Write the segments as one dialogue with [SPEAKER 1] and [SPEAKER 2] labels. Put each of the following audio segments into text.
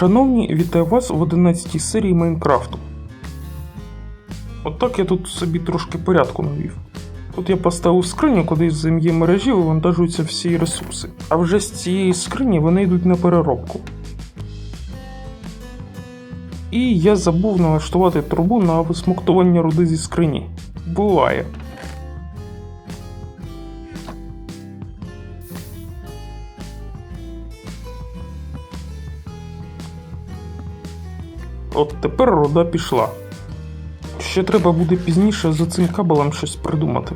[SPEAKER 1] Шановні, вітаю вас в 11 серії Майнкрафту. Отак я тут собі трошки порядку навів. Тут я поставив скриню, куди з ім'ї мережі вивантажуються всі ресурси. А вже з цієї скрині вони йдуть на переробку. І я забув налаштувати трубу на висмоктування руди зі скрині. Буває. От тепер руда пішла. Ще треба буде пізніше за цим кабелем щось придумати.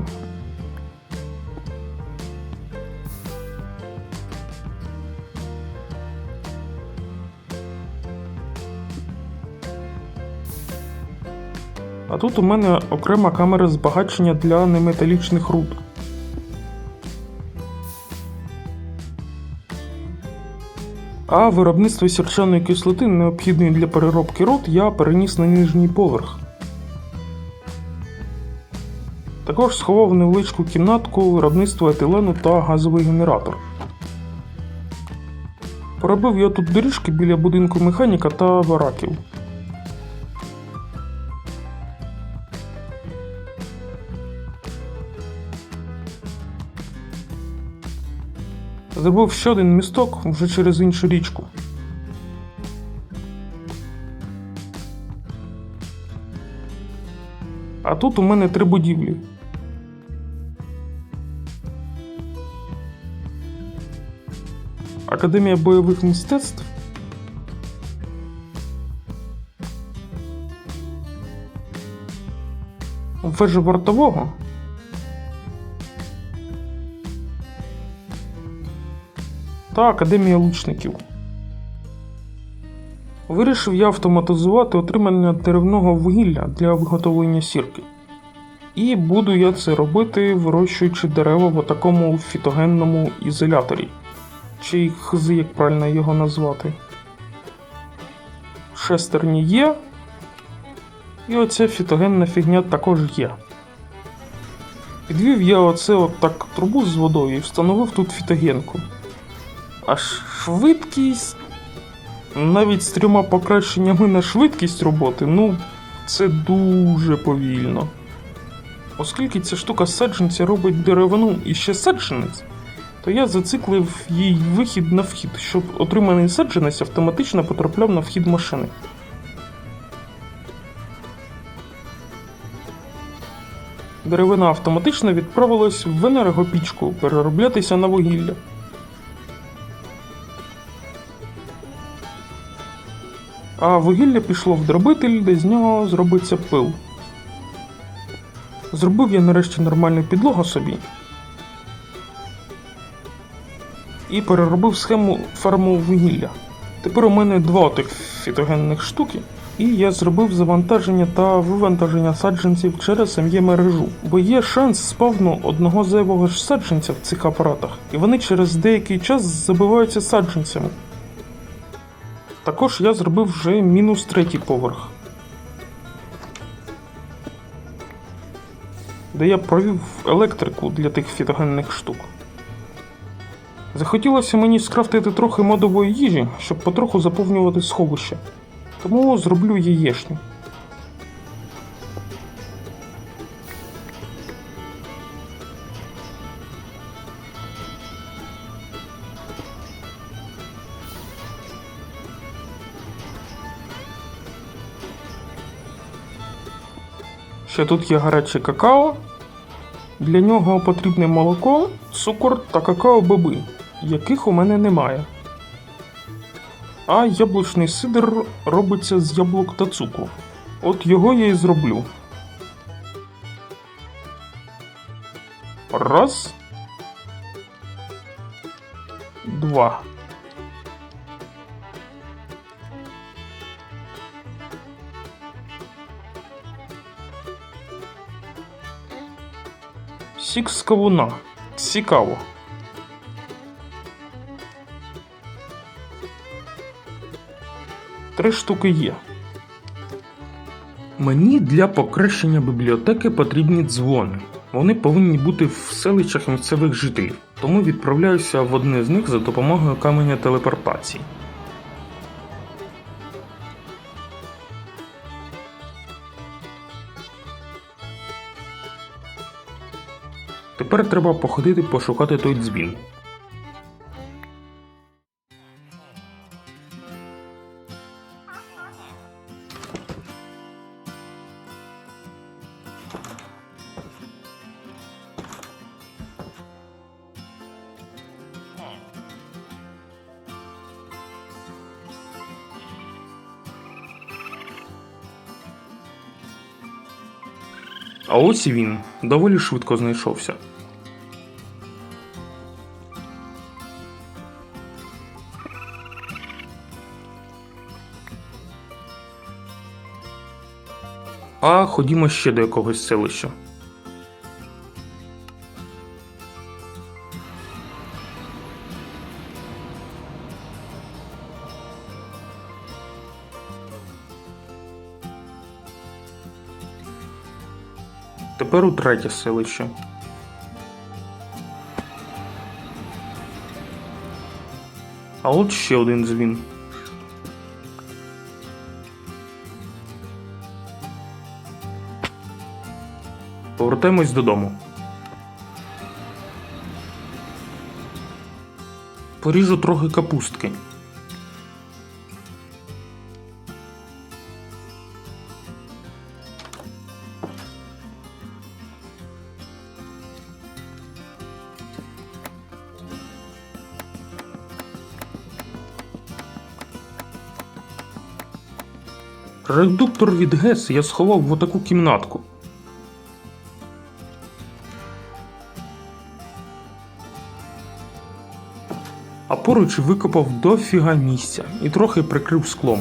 [SPEAKER 1] А тут у мене окрема камера збагачення для неметалічних руд. А виробництво сірчаної кислоти, необхідної для переробки рот, я переніс на нижній поверх. Також сховав невеличку кімнатку виробництва етилену та газовий генератор. Поробив я тут доріжки біля будинку механіка та бараків. Зробив ще один місток вже через іншу річку. А тут у мене три будівлі. Академія бойових мистецтв. Вежа вартового. Та Академія лучників. Вирішив я автоматизувати отримання деревного вугілля для виготовлення сірки. І буду я це робити, вирощуючи дерева в такому фітогенному ізоляторі. Чи хз, як правильно його назвати. Шестерні є. І оця фітогенна фігня також є. Підвів я оце от так трубу з водою і встановив тут фітогенку. А швидкість. Навіть з трьома покращеннями на швидкість роботи, ну, це дуже повільно. Оскільки ця штука саджанця робить деревину і ще саджанець, то я зациклив їй вихід на вхід, щоб отриманий саджанець автоматично потрапляв на вхід машини. Деревина автоматично відправилась в енергопічку перероблятися на вугілля. А вугілля пішло в дробитель, де з нього зробиться пил. Зробив я нарешті нормальну підлогу собі. І переробив схему ферму вугілля. Тепер у мене два тих фітогенних штуки, і я зробив завантаження та вивантаження саджанців через мє мережу. Бо є шанс спавну одного зайвого ж саджанця в цих апаратах, і вони через деякий час забиваються саджанцями. Також я зробив вже мінус третій поверх. Де я провів електрику для тих фітогенних штук. Захотілося мені скрафтити трохи модової їжі, щоб потроху заповнювати сховище. Тому зроблю яєшню. Ще тут є гаряче какао. Для нього потрібне молоко, цукор та какао-боби, яких у мене немає. А яблучний сидр робиться з яблук та цукру. От його я і зроблю. Раз. Два. Сік з кавуна. Цікаво. Три штуки є. Мені для покращення бібліотеки потрібні дзвони. Вони повинні бути в селищах місцевих жителів, тому відправляюся в одне з них за допомогою каменя телепортації. Тепер треба походити пошукати той дзвін. А ось він доволі швидко знайшовся. А ходімо ще до якогось селища. Тепер у третє селище. А от ще один дзвін. Повертаємось додому. Поріжу трохи капустки. Редуктор від ГЕС я сховав в отаку кімнатку. Поруч викопав дофіга місця і трохи прикрив склом.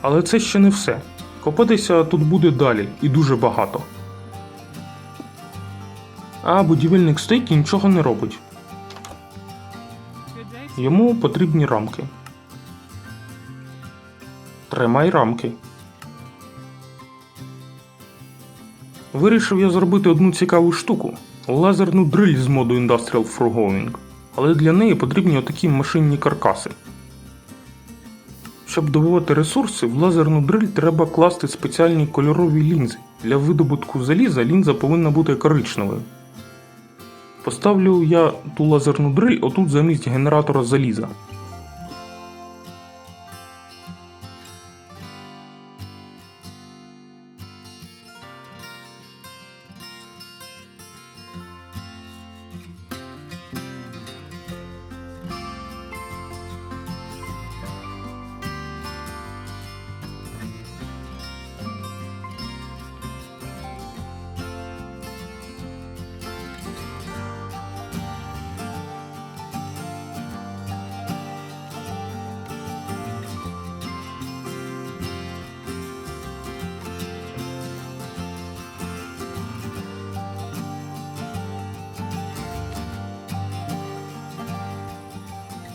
[SPEAKER 1] Але це ще не все. Копатися тут буде далі і дуже багато. А будівельник стоїть і нічого не робить. Йому потрібні рамки. Тримай рамки. Вирішив я зробити одну цікаву штуку лазерну дриль з моду Industrial Foregoing. Але для неї потрібні отакі машинні каркаси. Щоб добувати ресурси, в лазерну дриль треба класти спеціальні кольорові лінзи. Для видобутку заліза лінза повинна бути коричневою. Поставлю я ту лазерну дриль отут замість генератора заліза.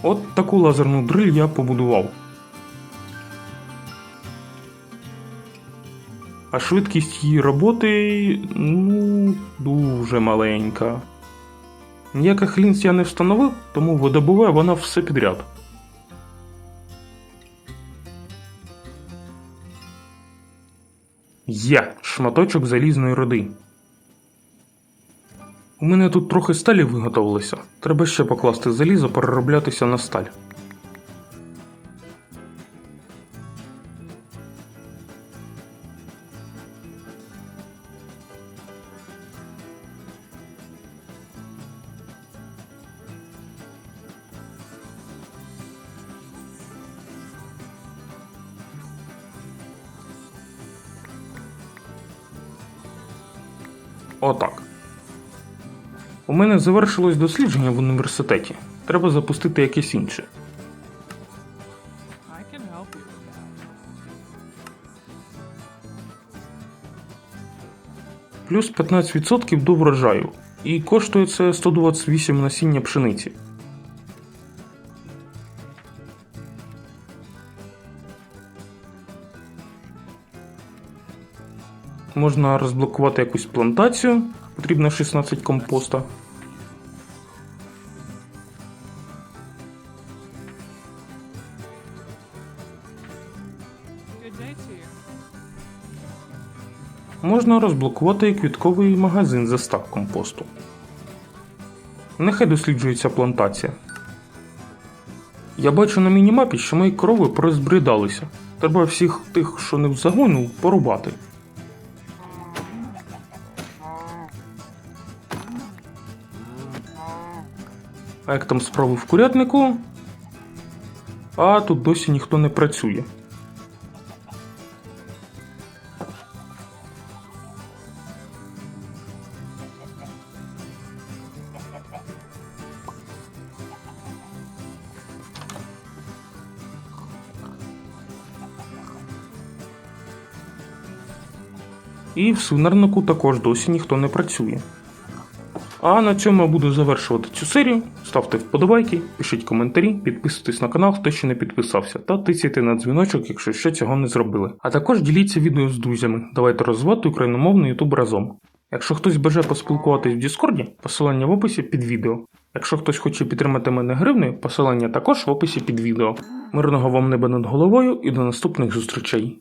[SPEAKER 1] От таку лазерну дриль я побудував. А швидкість її роботи ну, дуже маленька. Ніяких лінз я не встановив, тому видобуває вона все підряд. Є шматочок залізної руди. У мене тут трохи сталі виготовилося. Треба ще покласти залізо, перероблятися на сталь. Отак. У мене завершилось дослідження в університеті. Треба запустити якесь інше. Плюс 15% до врожаю. І коштує це 128 насіння пшениці. Можна розблокувати якусь плантацію. Потрібно 16 компоста. Можна розблокувати квітковий магазин за стак компосту. Нехай досліджується плантація. Я бачу на мінімапі, що мої корови порозбридалися. Треба всіх тих, що не в загону, порубати. А як там справи в курятнику? А тут досі ніхто не працює. І в свинарнику також досі ніхто не працює. А на цьому я буду завершувати цю серію. Ставте вподобайки, пишіть коментарі, підписуйтесь на канал, хто ще не підписався, та тисяйте на дзвіночок, якщо ще цього не зробили. А також діліться відео з друзями. Давайте розвивати україномовний ютуб разом. Якщо хтось бажає поспілкуватись в Діскорді, посилання в описі під відео. Якщо хтось хоче підтримати мене гривнею, посилання також в описі під відео. Мирного вам неба над головою і до наступних зустрічей.